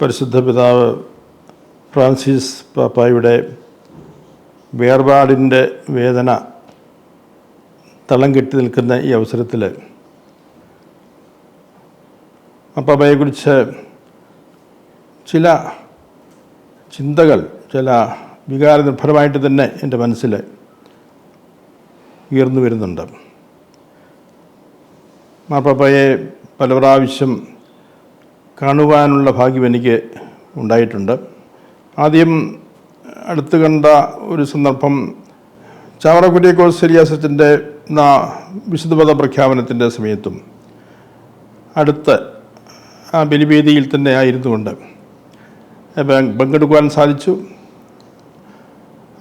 പരിശുദ്ധ പിതാവ് ഫ്രാൻസിസ് പാപ്പായുടെ വേർപാടിന്റെ വേദന തളം കെട്ടി നിൽക്കുന്ന ഈ അവസരത്തിൽ പാപ്പായെക്കുറിച്ച് ചില ചിന്തകൾ ചില വികാരനിർഭരമായിട്ട് തന്നെ എന്റെ മനസ്സിൽ ഉയർന്നു വരുന്നുണ്ട്. മാപ്പാപ്പയെ പല പ്രാവശ്യം കാണുവാനുള്ള ഭാഗ്യം എനിക്ക് ഉണ്ടായിട്ടുണ്ട്. ആദ്യം അടുത്ത് കണ്ട ഒരു സന്ദർഭം ചാവറ കുര്യാക്കോസ് സെരിയാസത്തിന്റെ വിശുദ്ധപദ പ്രഖ്യാപനത്തിന്റെ സമയത്തും അടുത്ത് ആ ബലിവേദിയിൽ തന്നെ ആയിരുന്നുകൊണ്ട് കൊണ്ട് പങ്കെടുക്കുവാൻ സാധിച്ചു.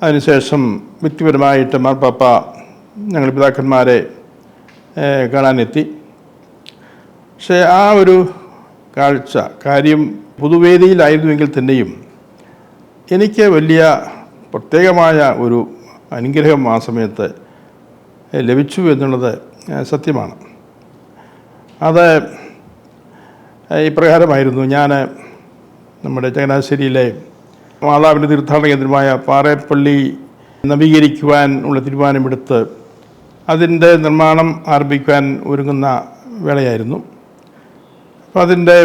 അതിനുശേഷം വ്യക്തിപരമായിട്ട് മാർപ്പാപ്പ ഞങ്ങൾ പിതാക്കന്മാരെ കാണാനെത്തി. പക്ഷേ ആ ഒരു കാഴ്ച കാര്യം പൊതുവേദിയിലായിരുന്നുവെങ്കിൽ തന്നെയും എനിക്ക് വലിയ പ്രത്യേകമായ ഒരു അനുഗ്രഹം ആ സമയത്ത് ലഭിച്ചു എന്നുള്ളത് സത്യമാണ്. അത് ഇപ്രകാരമായിരുന്നു. ഞാൻ നമ്മുടെ ചങ്ങനാശ്ശേരിയിലെ മാതാവിന്റെ തീർത്ഥാടന കേന്ദ്രമായ പാറേപ്പള്ളി നവീകരിക്കുവാൻ ഉള്ള തീരുമാനമെടുത്ത് അതിന്റെ നിർമ്മാണം ആരംഭിക്കുവാൻ ഒരുങ്ങുന്ന വേളയായിരുന്നു. അതിന്റെ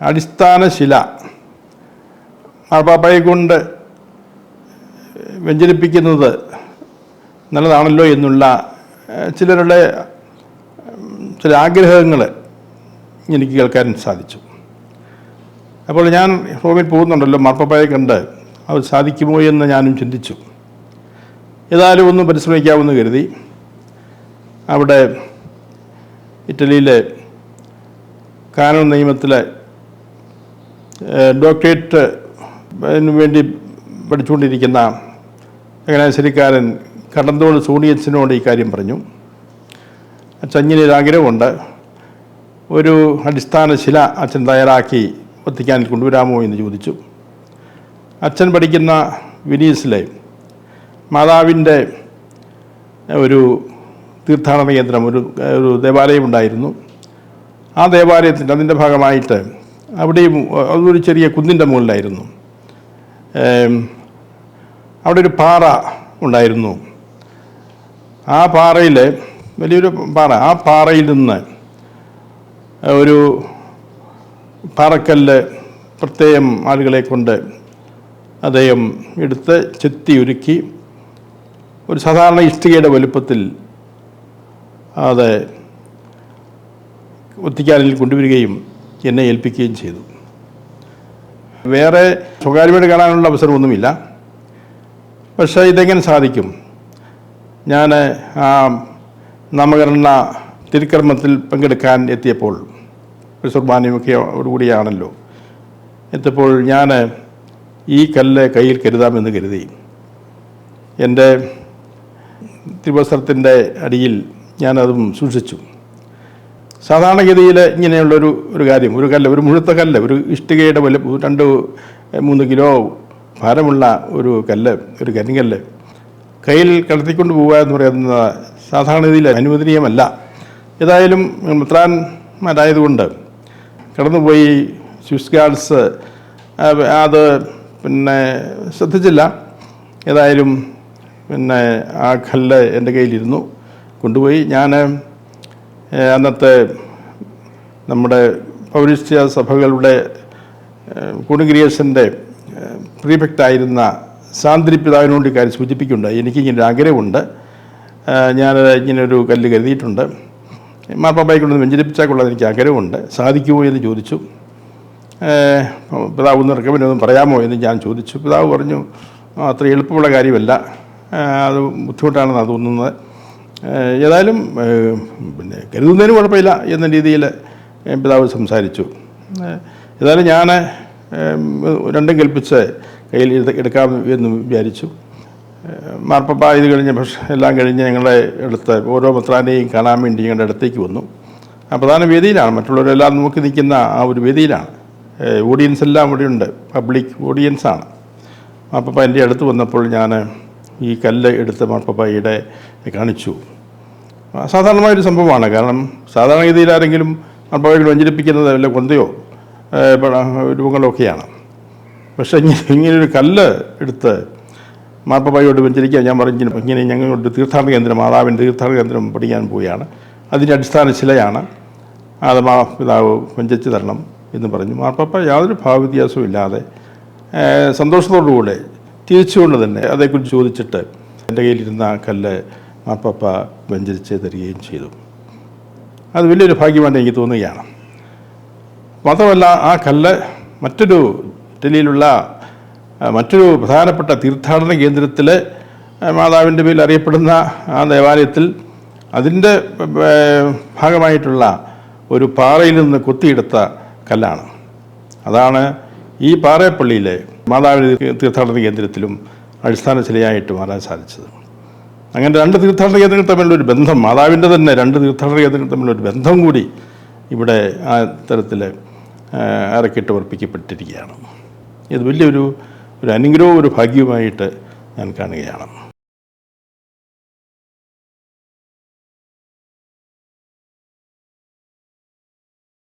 അടിസ്ഥാന ശില മാർപ്പാപ്പയെ കൊണ്ട് വ്യഞ്ചരിപ്പിക്കുന്നത് നല്ലതാണല്ലോ എന്നുള്ള ചിലരുടെ ചില ആഗ്രഹങ്ങൾ എനിക്ക് കേൾക്കാൻ സാധിച്ചു. അപ്പോൾ ഞാൻ റോമിൽ പോകുന്നുണ്ടല്ലോ മാർപ്പാപ്പയെ കണ്ട് അവർ സാധിക്കുമോ എന്ന് ഞാനും ചിന്തിച്ചു. ഏതായാലും ഒന്ന് പരിശ്രമിക്കാമെന്ന് കരുതി. അവിടെ ഇറ്റലിയിലെ കാനൂൺ നിയമത്തിലെ ഡോക്ടറേറ്റ് വേണ്ടി പഠിച്ചുകൊണ്ടിരിക്കുന്ന ചങ്ങനാശ്ശേരിക്കാരൻ കടന്തോട് സൂണിയച്ചനോട് ഈ കാര്യം പറഞ്ഞു. അച്ഛഞ്ഞിന് ഒരു ആഗ്രഹമുണ്ട്. ഒരു അടിസ്ഥാന ശില അച്ഛൻ തയ്യാറാക്കി വത്തിക്കാനിൽ കൊണ്ടുവരാമോ എന്ന് ചോദിച്ചു. അച്ഛൻ പഠിക്കുന്ന വിനീസിലെ മാതാവിന്റെ ഒരു തീർത്ഥാടന കേന്ദ്രം ഒരു ഒരു ദേവാലയം ഉണ്ടായിരുന്നു. ആ ദേവാലയത്തിന്റെ അതിന്റെ ഭാഗമായിട്ട് അവിടെയും അതൊരു ചെറിയ കുന്നിന്റെ മുകളിലായിരുന്നു. അവിടെ ഒരു പാറ ഉണ്ടായിരുന്നു. ആ പാറയിൽ വലിയൊരു പാറ. ആ പാറയിൽ നിന്ന് ഒരു പാറക്കല്ല് പ്രത്യേകം ആളുകളെ കൊണ്ട് അദ്ദേഹം എടുത്ത് ചെത്തി ഒരുക്കി. ഒരു സാധാരണ ഇഷ്ടികയുടെ വലുപ്പത്തിൽ അത് ഒത്തിക്കാനിൽ കൊണ്ടുവരികയും എന്നെ ഏൽപ്പിക്കുകയും ചെയ്തു. വേറെ സ്വകാര്യമായിട്ട് കാണാനുള്ള അവസരമൊന്നുമില്ല. പക്ഷേ ഇതെങ്ങനെ സാധിക്കും? ഞാൻ ആ നാമകരണ തിരുക്കർമ്മത്തിൽ പങ്കെടുക്കാൻ എത്തിയപ്പോൾ ഒരു കുർബാനയുമൊക്കെ കൂടിയാണല്ലോ എത്തിയപ്പോൾ ഞാൻ ഈ കല്ല് കയ്യിൽ കരുതാമെന്ന് കരുതി. എന്റെ തിരുവസ്ത്രത്തിന്റെ അടിയിൽ ഞാനതും സൂക്ഷിച്ചു. സാധാരണഗതിയിൽ ഇങ്ങനെയുള്ളൊരു ഒരു കാര്യം ഒരു കല്ല് ഒരു മുഴുത്ത കല്ല് ഒരു ഇഷ്ടികയുടെ വലു രണ്ട് മൂന്ന് കിലോ ഭാരമുള്ള ഒരു കല്ല് ഒരു കരിങ്കല്ല് കയ്യിൽ കടത്തിക്കൊണ്ട് പോവുക എന്ന് പറയുന്നത് സാധാരണഗതിയിൽ അനുവദനീയമല്ല. ഏതായാലും മിത്രാന്മാരായതുകൊണ്ട് കടന്നുപോയി സ്വിസ് ഗാർഡ്സ് അത് പിന്നെ ശ്രദ്ധിച്ചില്ല. ഏതായാലും പിന്നെ ആ കല്ല് എന്റെ കയ്യിലിരുന്നു. കൊണ്ടുപോയി. ഞാൻ അന്നത്തെ നമ്മുടെ പൗരസ്ത്യ സഭകളുടെ കുണുഗ്രിയസിന്റെ പ്രീഫെക്റ്റായിരുന്ന സാന്ദ്രി പിതാവിനോട് കാര്യം സൂചിപ്പിക്കുന്നുണ്ട്. എനിക്കിങ്ങനെ ആഗ്രഹമുണ്ട്. ഞാൻ ഇങ്ങനെ ഒരു കല്ല് കരുതിയിട്ടുണ്ട്. മാർപ്പാപ്പായി കൊണ്ടൊന്ന് കൊള്ളാൻ എനിക്ക് ആഗ്രഹമുണ്ട്. സാധിക്കുമോ എന്ന് ചോദിച്ചു. പിതാവ് ഒന്ന് റെക്കമെൻഡ് ഒന്ന് പറയാമോ എന്ന് ഞാൻ ചോദിച്ചു. പിതാവ് പറഞ്ഞു "ആ, അത്ര എളുപ്പമുള്ള കാര്യമല്ല. അത് ബുദ്ധിമുട്ടാണെന്നാണ് തോന്നുന്നത്. ഏതായാലും പിന്നെ കരുതുന്നതിന് കുഴപ്പമില്ല എന്ന രീതിയിൽ പിതാവ് സംസാരിച്ചു. ഏതായാലും ഞാൻ രണ്ടും കൽപ്പിച്ച് കയ്യിൽ എടുക്കാം എന്ന് വിചാരിച്ചു. മാർപ്പപ്പ ഇത് കഴിഞ്ഞ് പക്ഷേ എല്ലാം കഴിഞ്ഞ് ഞങ്ങളെ അടുത്ത് ഓരോ മെത്രാനെയും കാണാൻ വേണ്ടി ഞങ്ങളുടെ അടുത്തേക്ക് വന്നു. ആ പ്രധാന വേദിയിലാണ്. മറ്റുള്ളവരെല്ലാം നോക്കി നിൽക്കുന്ന ആ ഒരു വേദിയിലാണ്. ഓഡിയൻസ് എല്ലാം ഇവിടെയുണ്ട് പബ്ലിക് ഓഡിയൻസാണ് മാർപ്പപ്പ എന്റെ അടുത്ത് വന്നപ്പോൾ ഞാൻ ഈ കല്ല് എടുത്ത് മാർപ്പാപ്പായിയുടെ കാണിച്ചു. അസാധാരണമായൊരു സംഭവമാണ്. കാരണം സാധാരണഗതിയിൽ ആരെങ്കിലും മാർപ്പാപ്പയിൽ വഞ്ചരിപ്പിക്കുന്നത് വല്ല കൊന്തയോ രൂപങ്ങളോ ഒക്കെയാണ്. പക്ഷേ ഇങ്ങനെ ഇങ്ങനൊരു കല്ല് എടുത്ത് മാർപ്പാപ്പായോട് വെഞ്ചരിക്കാൻ ഞാൻ പറഞ്ഞു "ഇങ്ങനെ- ഞങ്ങളുടെ തീർത്ഥാടന കേന്ദ്രം മാതാവിന്റെ തീർത്ഥാടന കേന്ദ്രം പഠിക്കാൻ പോവുകയാണ്. അതിന്റെ അടിസ്ഥാന ശിലയാണ് അത് മാ പിതാവ് വഞ്ചിച്ച് തരണം എന്ന് പറഞ്ഞു. മാർപ്പാപ്പ യാതൊരു ഭാവവ്യത്യാസവും ഇല്ലാതെ സന്തോഷത്തോടുകൂടെ തിരിച്ചുകൊണ്ട് തന്നെ അതേക്കുറിച്ച് ചോദിച്ചിട്ട് എന്റെ കയ്യിലിരുന്ന ആ കല്ല് മാപ്പാപ്പ വെഞ്ചരിച്ച് തരികയും ചെയ്തു. അത് വലിയൊരു ഭാഗ്യമായിട്ട് എനിക്ക് തോന്നുകയാണ്. മാത്രമല്ല ആ കല്ല് മറ്റൊരു ഇറ്റലിയിലുള്ള മറ്റൊരു പ്രധാനപ്പെട്ട തീർത്ഥാടന കേന്ദ്രത്തിൽ മാതാവിന്റെ പേരിൽ അറിയപ്പെടുന്ന ആ ദേവാലയത്തിൽ അതിന്റെ ഭാഗമായിട്ടുള്ള ഒരു പാറയിൽ നിന്ന് കൊത്തിയെടുത്ത കല്ലാണ്. അതാണ് ഈ പാറയപ്പള്ളിയിലെ മാതാവിന്റെ തീർത്ഥാടന കേന്ദ്രത്തിലും അടിസ്ഥാന ശിലയായിട്ട് മാറാൻ സാധിച്ചത്. അങ്ങനെ രണ്ട് തീർത്ഥാടന കേന്ദ്രങ്ങൾ തമ്മിലുള്ള ഒരു ബന്ധം മാതാവിന്റെ തന്നെ രണ്ട് തീർത്ഥാടന കേന്ദ്രങ്ങൾ തമ്മിലുള്ള ഒരു ബന്ധം കൂടി ഇവിടെ ആ തരത്തിൽ അരക്കിട്ട് ഉറപ്പിക്കപ്പെട്ടിരിക്കുകയാണ്. ഇത് വലിയൊരു ഒരു അനുഗ്രഹവും ഒരു ഭാഗ്യവുമായിട്ട് ഞാൻ കാണുകയാണ്.